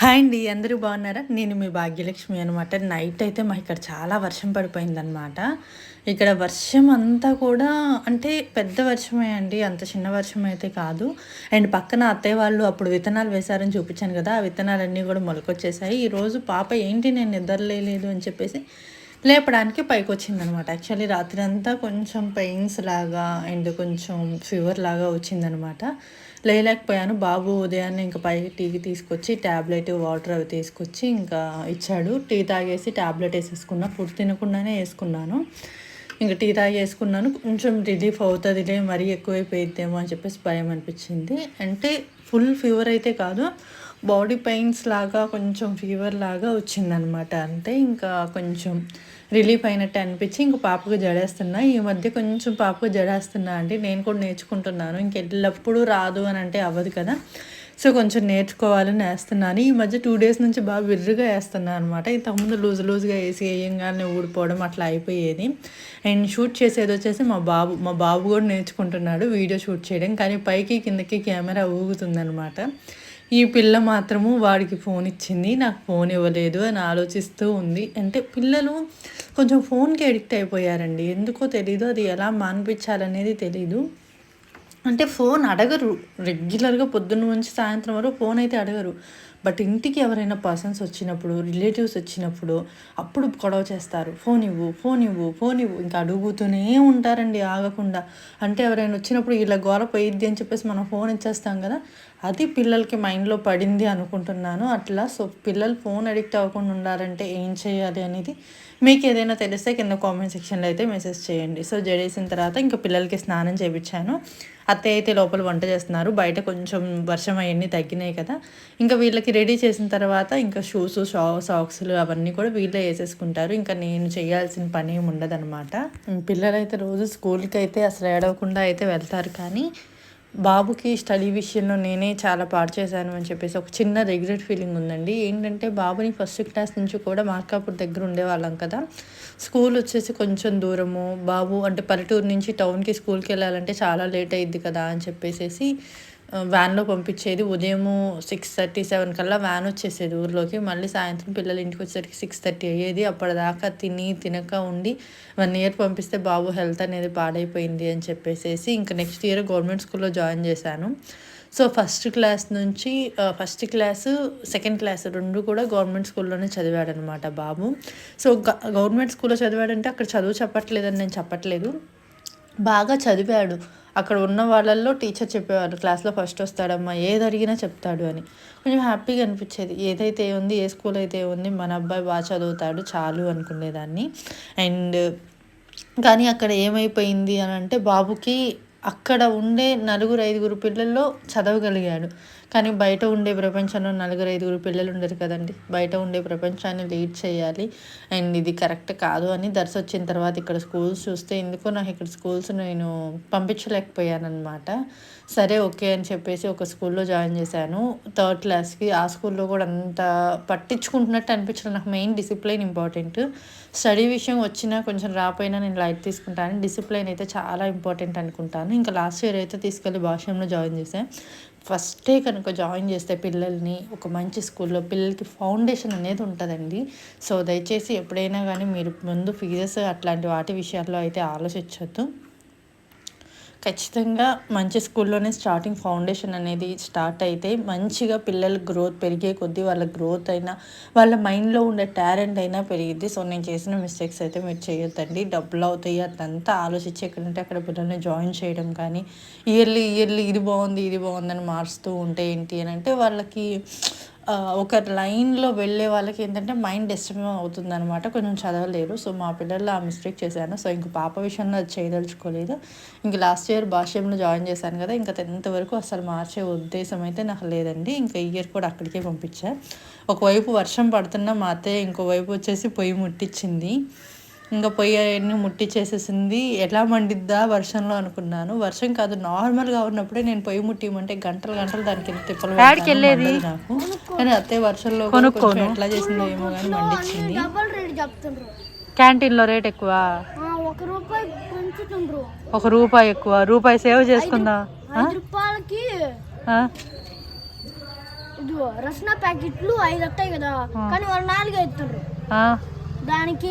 Hi అండి అందరూ బాగున్నారా? నేను మీ భాగ్యలక్ష్మి అనమాట నైట్ అయితే మా ఇక్కడ చాలా వర్షం పడిపోయిందనమాట ఇక్కడ వర్షం అంతా కూడా అంటే పెద్ద వర్షమే అండి అంత చిన్న వర్షం అయితే కాదు. అండ్ పక్కన అత్తయ్య వాళ్ళు అప్పుడు విత్తనాలు వేశారని చూపించాను కదా ఆ విత్తనాలన్నీ కూడా మొలకొచ్చేసాయి. ఈరోజు పాప ఏంటి నేను నిద్రలేదు అని చెప్పేసి లేపడానికి పైకి వచ్చిందనమాట యాక్చువల్లీ రాత్రి అంతా కొంచెం పెయిన్స్ లాగా అండ్ కొంచెం ఫీవర్ లాగా వచ్చిందనమాట లేలేకపోయాను బాబు ఉదయాన్నే ఇంకా పైకి టీకి తీసుకొచ్చి ట్యాబ్లెట్ వాటర్ అవి తీసుకొచ్చి ఇంకా ఇచ్చాడు. టీ తాగేసి ట్యాబ్లెట్ వేసేసుకున్నా. ఫుడ్ తినకుండానే వేసుకున్నాను. ఇంకా టీ తాగేసుకున్నాను కొంచెం రిలీఫ్ అవుతుందిలే మరీ ఎక్కువైపోయిద్దేమో అని చెప్పేసి భయం అనిపించింది. అంటే ఫుల్ ఫీవర్ అయితే కాదు బాడీ పెయిన్స్ లాగా కొంచెం ఫీవర్ లాగా వచ్చిందనమాట. అంటే ఇంకా కొంచెం రిలీఫ్ అయినట్టు అనిపించి ఇంక పాపకు జడేస్తున్నా. ఈ మధ్య కొంచెం పాపకు జడేస్తున్నా అండి నేను కూడా నేర్చుకుంటున్నాను. ఇంకెల్లప్పుడు రాదు అని అంటే అవ్వదు కదా. సో కొంచెం నేర్చుకోవాలని వేస్తున్నాను ఈ మధ్య టూ డేస్ నుంచి బాగా విర్రుగా వేస్తున్నాను అనమాట ఇంతకుముందు లూజ్ లూజ్గా వేసి వేయంగానే ఊడిపోవడం అట్లా అయిపోయేది. అండ్ షూట్ చేసేది వచ్చేసి మా బాబు మా బాబు కూడా నేర్చుకుంటున్నాడు వీడియో షూట్ చేయడం. కానీ పైకి కిందకి కెమెరా ఊగుతుందనమాట ఈ పిల్ల మాత్రము వాడికి ఫోన్ ఇచ్చింది. నాకు ఫోన్ ఇవ్వలేదు అని ఆలోచిస్తూ ఉంది. అంటే పిల్లలు కొంచెం ఫోన్కి అడిక్ట్ అయిపోయారండి. ఎందుకో తెలీదు. అది ఎలా మాన్పించాలనేది తెలీదు. అంటే ఫోన్ అడగరు. రెగ్యులర్గా పొద్దున్న నుంచి సాయంత్రం వరకు ఫోన్ అయితే అడగరు. బట్ ఇంటికి ఎవరైనా పర్సన్స్ వచ్చినప్పుడు రిలేటివ్స్ వచ్చినప్పుడు అప్పుడు గొడవ చేస్తారు. ఫోన్ ఇవ్వు ఫోన్ ఇవ్వు ఫోన్ ఇవ్వు. ఇంకా అడుగుతూనే ఉంటారండి ఆగకుండా. అంటే ఎవరైనా వచ్చినప్పుడు ఇలా గోర పోయిద్ది అని చెప్పేసి మనం ఫోన్ ఇచ్చేస్తాం కదా. అది పిల్లలకి మైండ్లో పడింది అనుకుంటున్నాను. అట్లా సో పిల్లలు ఫోన్ అడిక్ట్ అవ్వకుండా ఉండాలంటే ఏం చేయాలి అనేది మీకు ఏదైనా తెలిస్తే కింద కామెంట్ సెక్షన్లో అయితే మెసేజ్ చేయండి. సో జడేసిన తర్వాత ఇంకా పిల్లలకి స్నానం చేయించాను అత్తయ్య అయితే లోపల వంట చేస్తున్నారు. బయట కొంచెం వర్షం అవన్నీ తగ్గినాయి కదా. ఇంకా వీళ్ళకి రెడీ చేసిన తర్వాత ఇంకా షూస్ షా సాక్స్లు అవన్నీ కూడా వీళ్ళే వేసేసుకుంటారు. ఇంకా నేను చేయాల్సిన పని ఏమి ఉండదన్నమాట. పిల్లలైతే రోజు స్కూల్కి అయితే అసలు ఏడవకుండా అయితే వెళ్తారు కానీ బాబుకి స్టడీ విషయంలో నేనే చాలా పాడు చేశాను అని చెప్పేసి ఒక చిన్న రిగ్రెట్ ఫీలింగ్ ఉందండి. ఏంటంటే బాబుని ఫస్ట్ క్లాస్ నుంచి కూడా మార్కాపూర్ దగ్గర ఉండేవాళ్ళం కదా. స్కూల్ వచ్చేసి కొంచెం దూరము. బాబు అంటే పల్లెటూరు నుంచి టౌన్కి స్కూల్కి వెళ్ళాలంటే చాలా లేట్ అయ్యిద్ది కదా అని చెప్పేసి వ్యాన్లో పంపించేది ఉదయము సిక్స్ థర్టీ సెవెన్ కల్లా వ్యాన్ వచ్చేసేది ఊర్లోకి. మళ్ళీ సాయంత్రం పిల్లలు ఇంటికి వచ్చేసరికి సిక్స్ థర్టీ అయ్యేది. అప్పటిదాకా తిని తినక ఉండి వన్ ఇయర్ పంపిస్తే బాబు హెల్త్ అనేది పాడైపోయింది అని చెప్పేసి ఇంకా నెక్స్ట్ ఇయర్ గవర్నమెంట్ స్కూల్లో జాయిన్ చేశాను. సో ఫస్ట్ క్లాస్ నుంచి ఫస్ట్ క్లాసు సెకండ్ క్లాస్ రెండు కూడా గవర్నమెంట్ స్కూల్లోనే చదివాడనమాట బాబు. సో గవర్నమెంట్ స్కూల్లో చదివాడంటే అక్కడ చదువు చెప్పట్లేదని నేను చెప్పట్లేదు. బాగా చదివాడు. అక్కడ ఉన్న వాళ్ళల్లో టీచర్ చెప్పేవారు క్లాస్లో ఫస్ట్ వస్తాడమ్మా ఏది అడిగినా చెప్తాడు అని. కొంచెం హ్యాపీగా అనిపించేది. ఏదైతే ఉంది ఏ స్కూల్ అయితే ఉంది మన అబ్బాయి బాగా చదువుతాడు చాలు అనుకునేదాన్ని. అండ్ కానీ అక్కడ ఏమైపోయింది అని అంటే బాబుకి అక్కడ ఉండే నలుగురు ఐదుగురు పిల్లల్లో చదవగలిగాడు. కానీ బయట ఉండే ప్రపంచంలో నలుగురు ఐదుగురు పిల్లలు ఉండరు కదండి. బయట ఉండే ప్రపంచాన్ని లీడ్ చేయాలి. అండ్ ఇది కరెక్ట్ కాదు అని దర్శ వచ్చిన తర్వాత ఇక్కడ స్కూల్స్ చూస్తే ఎందుకో నాకు ఇక్కడ స్కూల్స్ నేను పంపించలేకపోయానమాట సరే ఓకే అని చెప్పేసి ఒక స్కూల్లో జాయిన్ చేశాను. థర్డ్ క్లాస్కి ఆ స్కూల్లో కూడా అంత పట్టించుకుంటున్నట్టు అనిపించలేదు. నాకు మెయిన్ డిసిప్లైన్ ఇంపార్టెంట్. స్టడీ విషయం వచ్చినా కొంచెం రాపోయినా నేను లైట్ తీసుకుంటాను. డిసిప్లైన్ అయితే చాలా ఇంపార్టెంట్ అనుకుంటాను. ఇంకా లాస్ట్ ఇయర్ అయితే తీసుకెళ్ళి భాషంలో జాయిన్ చేశాను ఫస్టే కనుక జాయిన్ చేస్తే పిల్లల్ని ఒక మంచి స్కూల్లో పిల్లలకి ఫౌండేషన్ అనేది ఉంటుందండి. సో దయచేసి ఎప్పుడైనా కానీ మీరు ముందు ఫీజెస్ అట్లాంటి వాటి విషయాల్లో అయితే ఆలోచించవద్దు ఖచ్చితంగా మంచి స్కూల్లోనే స్టార్టింగ్ ఫౌండేషన్ అనేది స్టార్ట్ అయితే మంచిగా పిల్లల గ్రోత్ పెరిగే కొద్దీ వాళ్ళ గ్రోత్ అయినా వాళ్ళ మైండ్లో ఉండే టాలెంట్ అయినా పెరిగిద్ది. సో నేను చేసిన మిస్టేక్స్ అయితే మీరు చేయొద్దండి. డబ్బులు అవుతాయి అదంతా ఆలోచించి ఎక్కడంటే అక్కడ పిల్లల్ని జాయిన్ చేయడం కానీ ఇయర్లీ ఇయర్లీ ఇది బాగుంది ఇది బాగుందని మారుస్తూ ఉంటే ఏంటి అని అంటే వాళ్ళకి ఒక లైన్లో వెళ్ళే వాళ్ళకి ఏంటంటే మైండ్ డిస్టర్బ్ అవుతుంది అనమాట కొంచెం చదవలేరు. సో మా పిల్లలు ఆ మిస్టేక్ చేశాను సో ఇంక పాప విషయంలో అది చేయదలుచుకోలేదు. ఇంక లాస్ట్ ఇయర్ భాష్యంలో జాయిన్ చేశాను కదా ఇంకా టెన్త్ వరకు అసలు మార్చే ఉద్దేశం అయితే నాకు లేదండి. ఇంకా ఇయర్ కూడా అక్కడికే పంపించా. ఒకవైపు వర్షం పడుతున్నా మా అత్తయ్య ఇంకోవైపు వచ్చేసి పొయ్యి ముట్టించింది ఇంకా పొయ్యి అవన్నీ ముట్టి చేసేసింది. ఎలా మండిద్దా వర్షంలో అనుకున్నాను. వర్షం కాదు నార్మల్గా ఉన్నప్పుడే నేను పొయ్యి ముట్టిమంటే గంటలు గంటలు దానికి తిప్పలు వెళ్ళేది? నాకు. కానీ అత్తే వర్షంలో కొనుక్కోను. ఎట్లా చేసిందో ఏమో కానీ మండిచ్చింది. క్యాంటీన్లో రేట్ ఎక్కువ? ఒక రూపాయి ఎక్కువ. రూపాయి సేవ్ చేసుకుందా? రూపాయలకి ఆ? ఇది రసన ప్యాకెట్లు ఐదు వస్తాయి కదా కానీ వాళ్ళు నాలుగే ఎత్తుర్రు ఆ, దానికి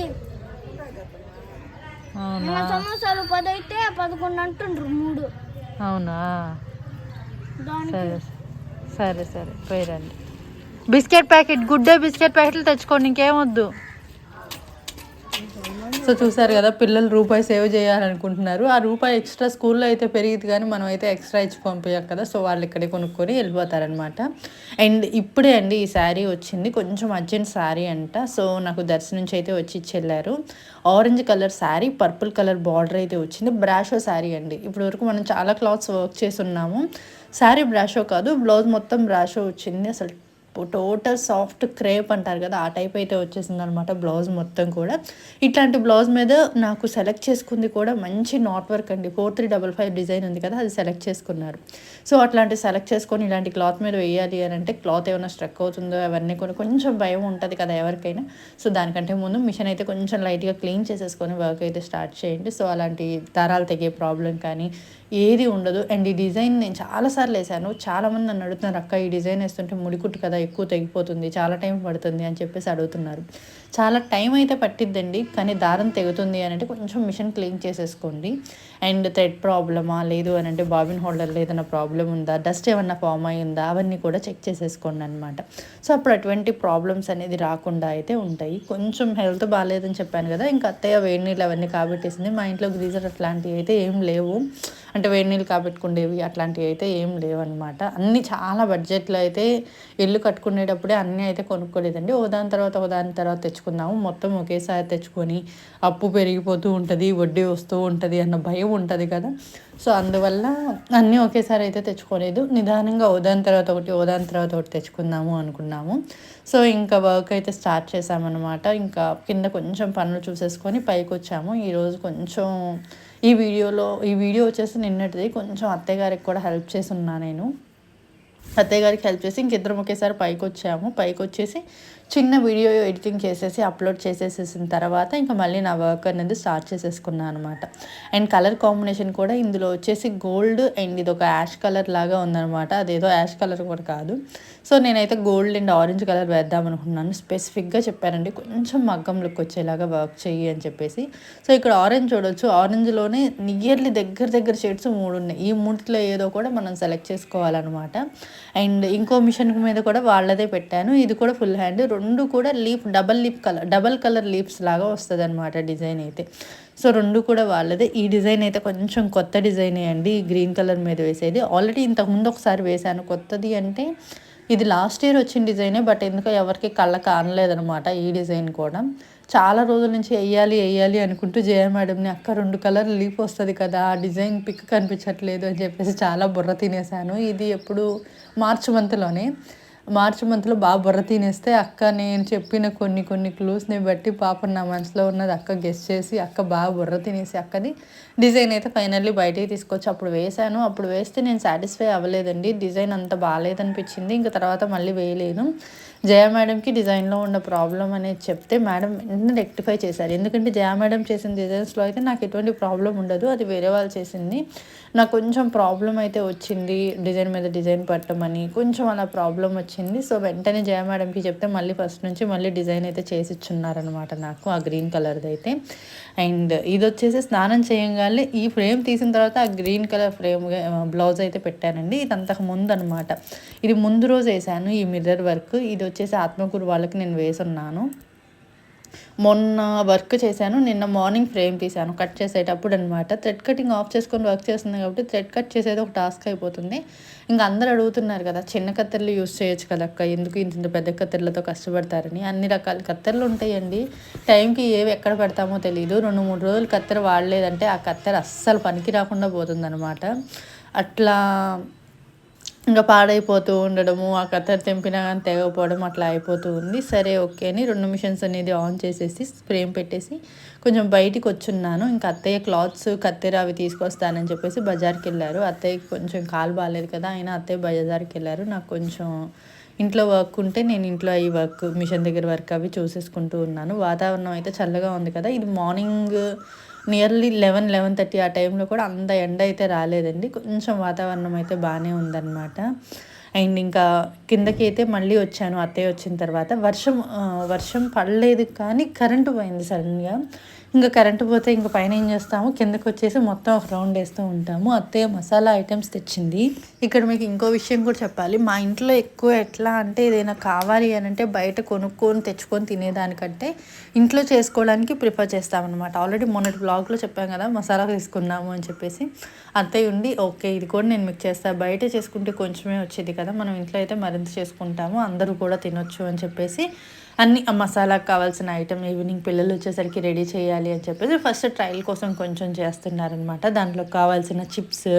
నిన్న సమోసాలు పది అయితే పదకొండు అంటుండ్రు మూడు. అవునా? సరే సరే సరే పోయిరండి. Biscuit packet Good Day biscuit ప్యాకెట్లు తెచ్చుకోండి ఇంకేం వద్దు. సో చూసారు కదా పిల్లలు రూపాయి సేవ్ చేయాలనుకుంటున్నారు. ఆ రూపాయి ఎక్స్ట్రా స్కూల్లో అయితే పెరిగింది కానీ మనం అయితే ఎక్స్ట్రా ఇచ్చి పంపించాం కదా. సో వాళ్ళు ఇక్కడే కొనుక్కొని వెళ్ళిపోతారనమాట అండ్ ఇప్పుడే అండి ఈ శారీ వచ్చింది. కొంచెం అర్జెంట్ శారీ అంట. సో నాకు దర్శనం నుంచి అయితే వచ్చి ఇచ్చెళ్ళారు. Orange colour sari purple colour border అయితే వచ్చింది. బ్రాషో శారీ అండి. ఇప్పటి వరకు మనం చాలా క్లాత్స్ వర్క్ చేసి ఉన్నాము శారీ బ్రాషో కాదు బ్లౌజ్ మొత్తం బ్రాషో వచ్చింది. అసలు టోటల్ సాఫ్ట్ క్రేప్ అంటారు కదా ఆ టైప్ అయితే వచ్చేసింది అనమాట బ్లౌజ్ మొత్తం కూడా. ఇట్లాంటి బ్లౌజ్ మీద నాకు సెలెక్ట్ చేసుకుంది కూడా మంచి నాట్ వర్క్ అండి. Four three double five design ఉంది కదా అది సెలెక్ట్ చేసుకున్నారు. సో అట్లాంటి సెలెక్ట్ చేసుకొని ఇలాంటి క్లాత్ మీద వేయాలి అని అంటే క్లాత్ ఏమైనా స్ట్రక్ అవుతుందో అవన్నీ కూడా కొంచెం భయం ఉంటుంది కదా ఎవరికైనా. సో దానికంటే ముందు మిషన్ అయితే కొంచెం లైట్గా క్లీన్ చేసేసుకొని వర్క్ అయితే స్టార్ట్ చేయండి. సో అలాంటి దారాలు తెగే ప్రాబ్లం కానీ ఏది ఉండదు. అండ్ ఈ డిజైన్ నేను చాలాసార్లు వేసాను చాలామంది నన్ను అడుగుతున్నారు అక్క ఈ డిజైన్ వేస్తుంటే ముడికుట్టు కదా ఎక్కువ తెగిపోతుంది చాలా టైం పడుతుంది అని చెప్పేసి అడుగుతున్నారు. చాలా టైం అయితే పట్టిద్దండి కానీ దారం తెగుతుంది అని అంటే కొంచెం మిషన్ క్లీన్ చేసేసుకోండి. అండ్ థ్రెడ్ ప్రాబ్లమా లేదు అని అంటే బాబిన్ హోల్డర్లో ఏదైనా ప్రాబ్లం ఉందా డస్ట్ ఏమన్నా ఫామ్ అయిందా అవన్నీ కూడా చెక్ చేసేసుకోండి అనమాట సో అప్పుడు అటువంటి ప్రాబ్లమ్స్ అనేది రాకుండా అయితే ఉంటాయి. కొంచెం హెల్త్ బాగాలేదని చెప్పాను కదా ఇంకా అత్తయ్య వేడి నీళ్ళు అవన్నీ కాబట్టేసింది మా ఇంట్లో గ్రీజర్ అట్లాంటివి అయితే ఏం లేవు. అంటే వేడి నీళ్ళు కాబెట్టుకునేవి అట్లాంటివి అయితే ఏం లేవన్నమాట. అన్నీ చాలా బడ్జెట్లో అయితే ఇల్లు కట్టుకునేటప్పుడే అన్నీ అయితే కొనుక్కోలేదండి. ఓ దాని తర్వాత ఓ దాని తర్వాత తెచ్చుకున్నాము మొత్తం ఒకేసారి తెచ్చుకొని అప్పు పెరిగిపోతూ ఉంటుంది వడ్డీ వస్తూ ఉంటుంది అన్న భయం ఉంటుంది కదా. సో అందువల్ల అన్నీ ఒకేసారి అయితే తెచ్చుకోలేదు. నిదానంగా ఓదాని తర్వాత ఒకటి ఓదాని తర్వాత ఒకటి తెచ్చుకుందాము అనుకున్నాము. సో ఇంకా వర్క్ అయితే స్టార్ట్ చేసామన్నమాట ఇంకా కింద కొంచెం పనులు చూసేసుకొని పైకి వచ్చాము ఈరోజు కొంచెం ఈ వీడియోలో ఈ వీడియో వచ్చేసి నిన్నటిది. కొంచెం అత్తయ్య గారికి కూడా హెల్ప్ చేసి ఉన్నా నేను. అత్తయ్య గారికి హెల్ప్ చేసి ఇంకిద్దరం ఒకేసారి పైకి వచ్చాము పైకి వచ్చేసి చిన్న వీడియో ఎడిటింగ్ చేసేసి అప్లోడ్ చేసేసేసిన తర్వాత ఇంకా మళ్ళీ నా వర్క్ అనేది స్టార్ట్ చేసేసుకున్నాను అనమాట అండ్ కలర్ కాంబినేషన్ కూడా ఇందులో వచ్చేసి గోల్డ్ అండ్ ఇది ఒక యాష్ కలర్ లాగా ఉందనమాట అదేదో యాష్ కలర్ కూడా కాదు. సో నేనైతే గోల్డ్ అండ్ ఆరెంజ్ కలర్ వేద్దాం అనుకున్నాను స్పెసిఫిక్గా చెప్పారండి కొంచెం మగ్గం లుక్ వచ్చేలాగా వర్క్ చెయ్యి అని చెప్పేసి. సో ఇక్కడ ఆరెంజ్ చూడొచ్చు. ఆరెంజ్లోనే నియర్లీ దగ్గర దగ్గర షేడ్స్ మూడు ఉన్నాయి. ఈ మూడిట్లో ఏదో కూడా మనం సెలెక్ట్ చేసుకోవాలన్నమాట. అండ్ ఇంకో మిషన్ మీద కూడా వాళ్ళదే పెట్టాను. ఇది కూడా ఫుల్ హ్యాండ్ రెండు కూడా leaf double leaf colour double colour leafs లాగా వస్తుంది అనమాట డిజైన్ అయితే. సో రెండు కూడా వాళ్ళదే. ఈ డిజైన్ అయితే కొంచెం కొత్త డిజైనే అండి. గ్రీన్ కలర్ మీద వేసేది. ఆల్రెడీ ఇంతకుముందు ఒకసారి వేశాను. కొత్తది అంటే ఇది లాస్ట్ ఇయర్ వచ్చిన డిజైనే బట్ ఎందుకో ఎవరికి కళ్ళ కానలేదనమాట ఈ డిజైన్ కూడా. చాలా రోజుల నుంచి వేయాలి వేయాలి అనుకుంటూ జయ మేడంని అక్క రెండు కలర్ లీఫ్ వస్తుంది కదా ఆ డిజైన్ పిక్ కనిపించట్లేదు అని చెప్పేసి చాలా బుర్ర తినేసాను ఇది ఎప్పుడు మార్చ్ మంత్లోనే. మార్చి మంత్లో బాగా బుర్ర తినేస్తే అక్క నేను చెప్పిన కొన్ని కొన్ని క్లూస్ని బట్టి పాప నా మనసులో ఉన్నది అక్క గెస్ట్ చేసి అక్క బాగా బుర్ర తినేసి అక్కది డిజైన్ అయితే ఫైనల్లీ బయటికి తీసుకొచ్చి అప్పుడు వేశాను. అప్పుడు వేస్తే నేను సాటిస్ఫై అవ్వలేదండి. డిజైన్ అంత బాగాలేదనిపించింది. ఇంకా తర్వాత మళ్ళీ వేయలేదు. జయ మేడంకి డిజైన్లో ఉన్న ప్రాబ్లం అనేది చెప్తే మేడం వెంటనే రెక్టిఫై చేశారు. ఎందుకంటే జయ మేడం చేసిన డిజైన్స్లో అయితే నాకు ఎటువంటి ప్రాబ్లం ఉండదు. అది వేరే వాళ్ళు చేసింది. నాకు కొంచెం ప్రాబ్లం అయితే వచ్చింది. డిజైన్ మీద డిజైన్ పట్టమని కొంచెం అలా ప్రాబ్లం వచ్చింది సో వెంటనే జయ మేడంకి చెప్తే మళ్ళీ ఫస్ట్ నుంచి మళ్ళీ డిజైన్ అయితే చేసి ఇచ్చున్నారనమాట నాకు ఆ గ్రీన్ కలర్ది అయితే. అండ్ ఇది వచ్చేసి స్నానం చేయంగానే ఈ ఫ్రేమ్ తీసిన తర్వాత ఆ గ్రీన్ కలర్ ఫ్రేమ్ బ్లౌజ్ అయితే పెట్టానండి. ఇది అంతకు ముందు అనమాట ఇది ముందు రోజు వేసాను ఈ మిర్రర్ వర్క్. ఇది వచ్చేసి ఆత్మకూరు వాళ్ళకి నేను వేసున్నాను. మొన్న వర్క్ చేశాను నిన్న మార్నింగ్ ఫ్రేమ్ తీశాను కట్ చేసేటప్పుడు అనమాట థ్రెడ్ కటింగ్ ఆఫ్ చేసుకొని వర్క్ చేస్తుంది కాబట్టి థ్రెడ్ కట్ చేసేది ఒక టాస్క్ అయిపోతుంది. ఇంకా అందరు అడుగుతున్నారు కదా చిన్న కత్తెరలు యూస్ చేయొచ్చు కదా అక్క ఎందుకు ఇంత పెద్ద కత్తెరలతో కష్టపడతారని. అన్ని రకాల కత్తెరలు ఉంటాయండి. టైంకి ఏవి ఎక్కడ పెడతామో తెలియదు రెండు మూడు రోజులు కత్తెర వాడలేదంటే ఆ కత్తెర అస్సలు పనికి రాకుండా పోతుందన్నమాట. అట్లా ఇంకా పాడైపోతూ ఉండడము ఆ కత్తర్ తెంపినా కానీ తెగపోవడం అట్లా అయిపోతూ ఉంది. సరే ఓకే అని రెండు మిషన్స్ అనేది ఆన్ చేసేసి ఫ్రేమ్ పెట్టేసి కొంచెం బయటికి వచ్చున్నాను. ఇంకా అత్తయ్య క్లాత్స్ కత్తెర అవి తీసుకొస్తానని చెప్పేసి బజార్కి వెళ్ళారు అత్తయ్యకి కొంచెం కాలు బాగాలేదు కదా అయినా అత్తయ్య బజార్కి వెళ్ళారు నాకు కొంచెం ఇంట్లో వర్క్ ఉంటే నేను ఇంట్లో ఈ వర్క్ మిషన్ దగ్గర వర్క్ అవి చూసేసుకుంటూ ఉన్నాను. వాతావరణం అయితే చల్లగా ఉంది కదా ఇది morning nearly eleven eleven thirty ఆ టైంలో కూడా అంత ఎండ అయితే రాలేదండి. కొంచెం వాతావరణం అయితే బాగానే ఉందన్నమాట. అండ్ ఇంకా కిందకి అయితే మళ్ళీ వచ్చాను అత్తయ్య వచ్చిన తర్వాత. వర్షం వర్షం పడలేదు కానీ కరెంటు పోయింది సడన్గా ఇంకా కరెంటు పోతే ఇంకా పైన ఏం చేస్తాము? కిందకు వచ్చేసి మొత్తం ఒక రౌండ్ వేస్తూ ఉంటాము. అత్తయ్య మసాలా ఐటమ్స్ తెచ్చింది. ఇక్కడ మీకు ఇంకో విషయం కూడా చెప్పాలి. మా ఇంట్లో ఎక్కువ ఎట్లా అంటే ఏదైనా కావాలి అని అంటే బయట కొనుక్కొని తెచ్చుకొని తినేదానికంటే ఇంట్లో చేసుకోవడానికి ప్రిఫర్ చేస్తామన్నమాట. ఆల్రెడీ మొన్నటి బ్లాగ్లో చెప్పాం కదా మసాలా తీసుకున్నాము అని చెప్పేసి. అత్తయ్య ఉండి ఓకే ఇది కూడా నేను మీకు చేస్తాను బయట చేసుకుంటే కొంచెమే వచ్చేది కదా. మనం ఇంట్లో అయితే మరింత చేసుకుంటాము. అందరూ కూడా తినొచ్చు అని చెప్పేసి అన్ని ఆ మసాలాకు కావాల్సిన ఐటమ్ ఈవినింగ్ పిల్లలు వచ్చేసరికి రెడీ చేయాలి అని చెప్పేసి ఫస్ట్ ట్రయల్ కోసం కొంచెం చేస్తున్నారనమాట దాంట్లో కావాల్సిన చిప్స్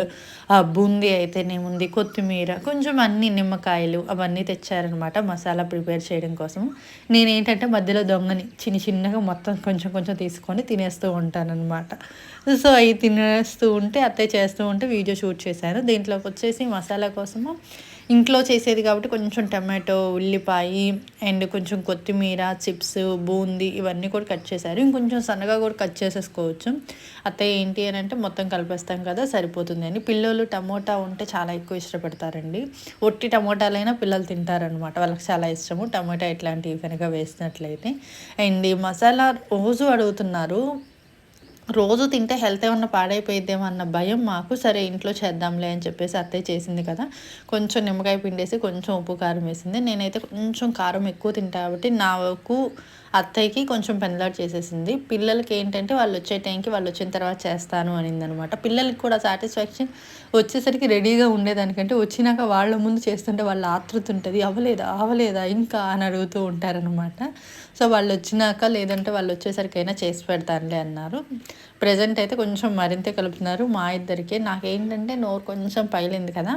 బూందీ అయితేనేముంది కొత్తిమీర కొంచెం అన్ని నిమ్మకాయలు అవన్నీ తెచ్చారనమాట మసాలా ప్రిపేర్ చేయడం కోసం. నేనేంటంటే మధ్యలో దొంగని చిన్న చిన్నగా మొత్తం కొంచెం కొంచెం తీసుకొని తినేస్తూ ఉంటానన్నమాట. సో అవి తినేస్తూ ఉంటే అత్తయ్య చేస్తూ ఉంటే వీడియో షూట్ చేశాను. దీంట్లోకి వచ్చేసి మసాలా కోసము ఇంట్లో చేసేది కాబట్టి కొంచెం టమాటో ఉల్లిపాయ అండ్ కొంచెం కొత్తిమీర చిప్స్ బూందీ ఇవన్నీ కూడా కట్ చేశారు. ఇంకొంచెం సన్నగా కూడా కట్ చేసేసుకోవచ్చు. అత్తయ్య ఏంటి అని అంటే మొత్తం కలిపేస్తాం కదా సరిపోతుంది అని. పిల్లలు టమోటా ఉంటే చాలా ఎక్కువ ఇష్టపడతారండి. ఒట్టి టమోటాలైనా పిల్లలు తింటారనమాట వాళ్ళకి చాలా ఇష్టము. టమోటా ఇట్లాంటివి కనుక వేసినట్లయితే. అండ్ మసాలా రోజు అడుగుతున్నారు. రోజు తింటే హెల్త్ ఏమన్నా పాడైపోయిద్దేమో అన్న భయం మాకు. సరే ఇంట్లో చేద్దాంలే అని చెప్పేసి అత్తయ్య చేసింది కదా. కొంచెం నిమ్మకాయ పిండేసి కొంచెం ఉప్పు కారం వేసింది. నేనైతే కొంచెం కారం ఎక్కువ తింటా కాబట్టి నాకు అత్తయ్యకి కొంచెం పెందలాట్ చేసేసింది. పిల్లలకి ఏంటంటే వాళ్ళు వచ్చే టైంకి వాళ్ళు వచ్చిన తర్వాత చేస్తాను అనింది అనమాట పిల్లలకి కూడా సాటిస్ఫాక్షన్ వచ్చేసరికి రెడీగా ఉండేదానికంటే వచ్చినాక వాళ్ళ ముందు చేస్తుంటే వాళ్ళ ఆతృత ఉంటుంది. అవ్వలేదా? అవ్వలేదా? ఇంకా అని అడుగుతూ ఉంటారనమాట సో వాళ్ళు వచ్చినాక లేదంటే వాళ్ళు వచ్చేసరికైనా చేసి పెడతానులే అన్నారు. ప్రజెంట్ అయితే కొంచెం మరింత కలుపుతున్నారు మా ఇద్దరికి. నాకేంటంటే నోరు కొంచెం పైలింది కదా.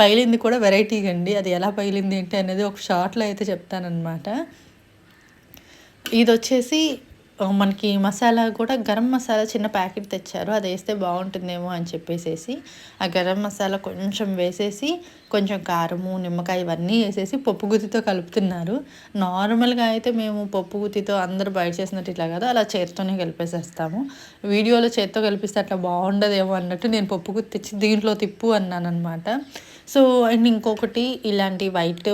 పైలింది కూడా వెరైటీగా అండి అది ఎలా పైలింది ఏంటి అనేది ఒక షార్ట్లో అయితే చెప్తానమాట ఇది వచ్చేసి మనకి మసాలా కూడా గరం మసాలా చిన్న ప్యాకెట్ తెచ్చారు. అది వేస్తే బాగుంటుందేమో అని చెప్పేసేసి ఆ గరం మసాలా కొంచెం వేసేసి కొంచెం కారము నిమ్మకాయ ఇవన్నీ వేసేసి పప్పు గుత్తితో కలుపుతున్నారు. నార్మల్గా అయితే మేము పప్పు గుత్తితో అందరూ బయట చేసినట్టు ఇట్లా కదా అలా చేతితోనే కలిపేసేస్తాము. వీడియోలో చేత్తో కలిపిస్తే అట్లా బాగుండదేమో అన్నట్టు నేను పప్పు గుత్తి తెచ్చి దీంట్లో తిప్పు అన్నాను అనమాట సో అండ్ ఇంకొకటి ఇలాంటి వైట్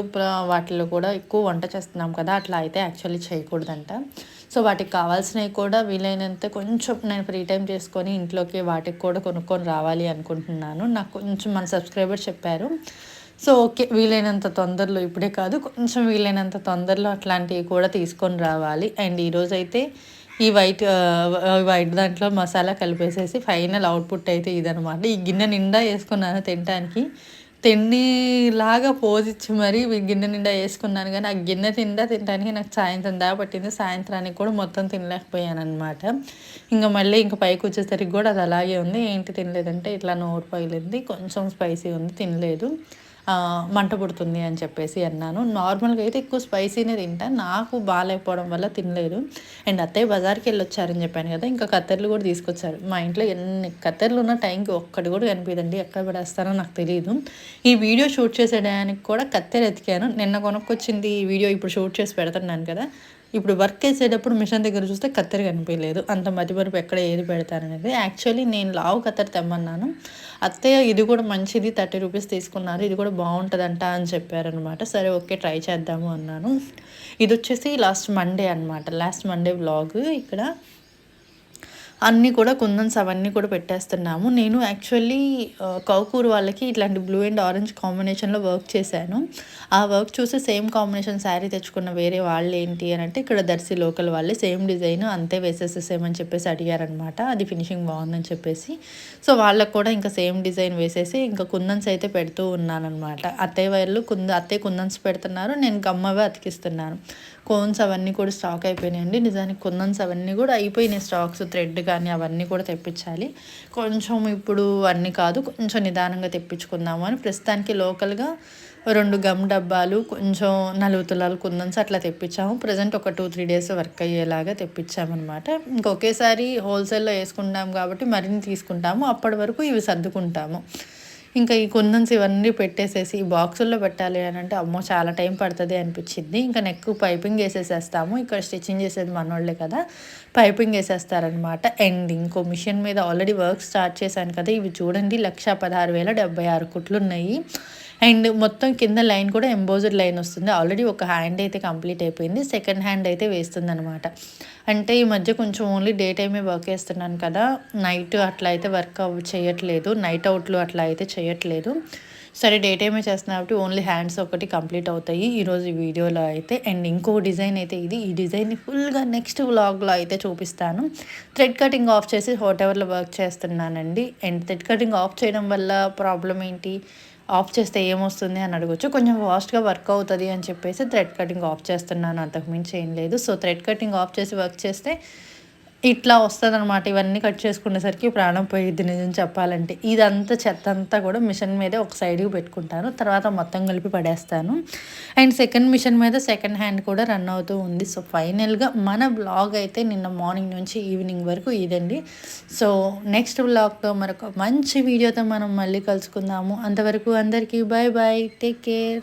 వాటిలో కూడా ఎక్కువ వంట చేస్తున్నాం కదా అట్లా అయితే యాక్చువల్లీ చేయకూడదంట. సో వాటికి కావాల్సినవి కూడా వీలైనంత కొంచెం నేను ఫ్రీ టైం చేసుకొని ఇంట్లోకి వాటికి కూడా కొనుక్కొని రావాలి అనుకుంటున్నాను. నాకు కొంచెం మన సబ్స్క్రైబర్ చెప్పారు. సో ఓకే వీలైనంత తొందరలో ఇప్పుడే కాదు కొంచెం వీలైనంత తొందరలో అట్లాంటివి కూడా తీసుకొని రావాలి. అండ్ ఈరోజు అయితే ఈ వైట్ వైట్ దాంట్లో మసాలా కలిపేసేసి ఫైనల్ అవుట్పుట్ అయితే ఇదనమాట ఈ గిన్నె నిండా వేసుకున్నాను తినడానికి తిండిలాగా పోజిచ్చి మరీ ఈ గిన్నె నిండా వేసుకున్నాను కానీ ఆ గిన్నె తిండా తినడానికి నాకు సాయంత్రం దాకా పట్టింది. సాయంత్రానికి కూడా మొత్తం తినలేకపోయాను అనమాట ఇంకా మళ్ళీ ఇంకా పైకి వచ్చేసరికి కూడా అది అలాగే ఉంది. ఏంటి తినలేదంటే ఇట్లా నోరు పగిలింది. కొంచెం స్పైసీ ఉంది. తినలేదు. మంట పుడుతుంది అని చెప్పేసి అన్నాను. నార్మల్గా అయితే ఎక్కువ స్పైసీనే తింటా. నాకు బాగాలేకపోవడం వల్ల తినలేదు. అండ్ అత్తయ్య బజార్కి వెళ్ళి వచ్చారని చెప్పాను కదా ఇంకా కత్తెరలు కూడా తీసుకొచ్చారు. మా ఇంట్లో ఎన్ని కత్తెరలు ఉన్న టైంకి ఒక్కటి కూడా కనిపించండి ఎక్కడ పడేస్తానో నాకు తెలియదు ఈ వీడియో షూట్ చేసేయడానికి కూడా కత్తెర ఎతికాను. నిన్న కొనుక్కొచ్చింది ఈ వీడియో ఇప్పుడు షూట్ చేసి పెడుతున్నాను కదా. ఇప్పుడు వర్క్ చేసేటప్పుడు మిషన్ దగ్గర చూస్తే కత్తెర కనిపించలేదు. అంత మతిపరుపు ఎక్కడ ఏది పెడతారనేది. యాక్చువల్లీ నేను లావు కత్తెర తెమ్మన్నాను. అత్తయ్య ఇది కూడా మంచిది థర్టీ రూపీస్ తీసుకున్నారు ఇది కూడా బాగుంటుందంట అని చెప్పారనమాట సరే ఓకే ట్రై చేద్దాము అన్నాను. ఇది వచ్చేసి లాస్ట్ మండే అనమాట లాస్ట్ మండే వ్లాగ్ ఇక్కడ. అన్నీ కూడా కుందన్స్ అవన్నీ కూడా పెట్టేస్తున్నాము. నేను యాక్చువల్లీ కౌకూరు వాళ్ళకి ఇట్లాంటి బ్లూ అండ్ ఆరెంజ్ కాంబినేషన్లో వర్క్ చేశాను. ఆ వర్క్ చూసి సేమ్ కాంబినేషన్ శారీ తెచ్చుకున్న వేరే వాళ్ళు ఏంటి అని అంటే ఇక్కడ దర్శి లోకల్ వాళ్ళే సేమ్ డిజైన్ అంతే వేసేసేసేమని చెప్పేసి అడిగారనమాట. అది ఫినిషింగ్ బాగుందని చెప్పేసి. సో వాళ్ళకు కూడా ఇంకా సేమ్ డిజైన్ వేసేసి ఇంకా కుందన్స్ అయితే పెడుతూ ఉన్నానన్నమాట అత్తయ్య వాళ్ళు కుంద అత్తయ్య కుందన్స్ పెడుతున్నారు. నేను గమ్మవే అతికిస్తున్నాను. కోన్స్ అవన్నీ కూడా స్టాక్ అయిపోయినాయండి. నిజానికి కుందన్స్ అవన్నీ కూడా అయిపోయినాయి స్టాక్స్ థ్రెడ్ కానీ అవన్నీ కూడా తెప్పించాలి. కొంచెం ఇప్పుడు అన్నీ కాదు కొంచెం నిదానంగా తెప్పించుకుందాము అని ప్రస్తుతానికి లోకల్గా రెండు గమ్ డబ్బాలు కొంచెం నలుగు తులాలు కుందన్స్ అట్లా తెప్పించాము. ప్రజెంట్ ఒక టూ త్రీ డేస్ వర్క్ అయ్యేలాగా తెప్పించామన్నమాట. ఇంకొకేసారి హోల్సేల్లో వేసుకుంటాము కాబట్టి మరిన్ని తీసుకుంటాము. అప్పటి వరకు ఇవి సర్దుకుంటాము. ఇంకా ఈ కుందన్స్ ఇవన్నీ పెట్టేసేసి ఈ బాక్సుల్లో పెట్టాలి అని అంటే అమ్మో చాలా టైం పడుతుంది అనిపించింది ఇంకా నెక్ పైపింగ్ వేసేసేస్తాము. ఇక్కడ స్టిచ్చింగ్ చేసేది మనోళ్ళే కదా. పైపింగ్ వేసేస్తారనమాట అండ్ ఇంకో మిషన్ మీద ఆల్రెడీ వర్క్ స్టార్ట్ చేశాను కదా. ఇవి చూడండి లక్ష పదహారు వేల డెబ్బై ఆరు కుట్లు ఉన్నాయి అండ్ మొత్తం కింద లైన్ కూడా ఎంబోజర్ లైన్ వస్తుంది. ఆల్రెడీ ఒక హ్యాండ్ అయితే కంప్లీట్ అయిపోయింది. సెకండ్ హ్యాండ్ అయితే వేస్తుంది అనమాట అంటే ఈ మధ్య కొంచెం ఓన్లీ డే టైమే వర్క్ చేస్తున్నాను కదా. నైట్ అట్లా అయితే వర్క్ అవ్ చేయట్లేదు. నైట్ అవుట్లు అట్లా అయితే చేయట్లేదు. సరే డే టైమే చేస్తున్నా కాబట్టి ఓన్లీ హ్యాండ్స్ ఒకటి కంప్లీట్ అవుతాయి. ఈరోజు ఈ వీడియోలో అయితే అండ్ ఇంకో డిజైన్ అయితే ఇది. ఈ డిజైన్ని ఫుల్గా నెక్స్ట్ వ్లాగ్లో అయితే చూపిస్తాను. థ్రెడ్ కటింగ్ ఆఫ్ చేసి హోటెవర్లో వర్క్ చేస్తున్నానండి. అండ్ థ్రెడ్ కటింగ్ ఆఫ్ చేయడం వల్ల ప్రాబ్లం ఏంటి? ఆఫ్ చేస్తే ఏమొస్తుంది అని అడగొచ్చు. కొంచెం ఫాస్ట్గా వర్క్ అవుతుంది అని చెప్పేసి థ్రెడ్ కటింగ్ ఆఫ్ చేస్తున్నాను. అంతకుమించి ఏం లేదు. సో థ్రెడ్ కటింగ్ ఆఫ్ చేసి వర్క్ చేస్తే ఇట్లా వస్తుంది అనమాట ఇవన్నీ కట్ చేసుకునేసరికి ప్రాణం పోయిద్ది నిజం చెప్పాలంటే. ఇదంతా చెత్త అంతా కూడా మిషన్ మీదే ఒక సైడ్కి పెట్టుకుంటాను. తర్వాత మొత్తం కలిపి పడేస్తాను. అండ్ సెకండ్ మిషన్ మీద సెకండ్ హ్యాండ్ కూడా రన్ అవుతూ ఉంది. సో ఫైనల్గా మన బ్లాగ్ అయితే నిన్న మార్నింగ్ నుంచి ఈవినింగ్ వరకు ఇదండి. సో నెక్స్ట్ బ్లాగ్తో మరొక మంచి వీడియోతో మనం మళ్ళీ కలుసుకుందాము. అంతవరకు అందరికీ బాయ్ బాయ్ టేక్ కేర్.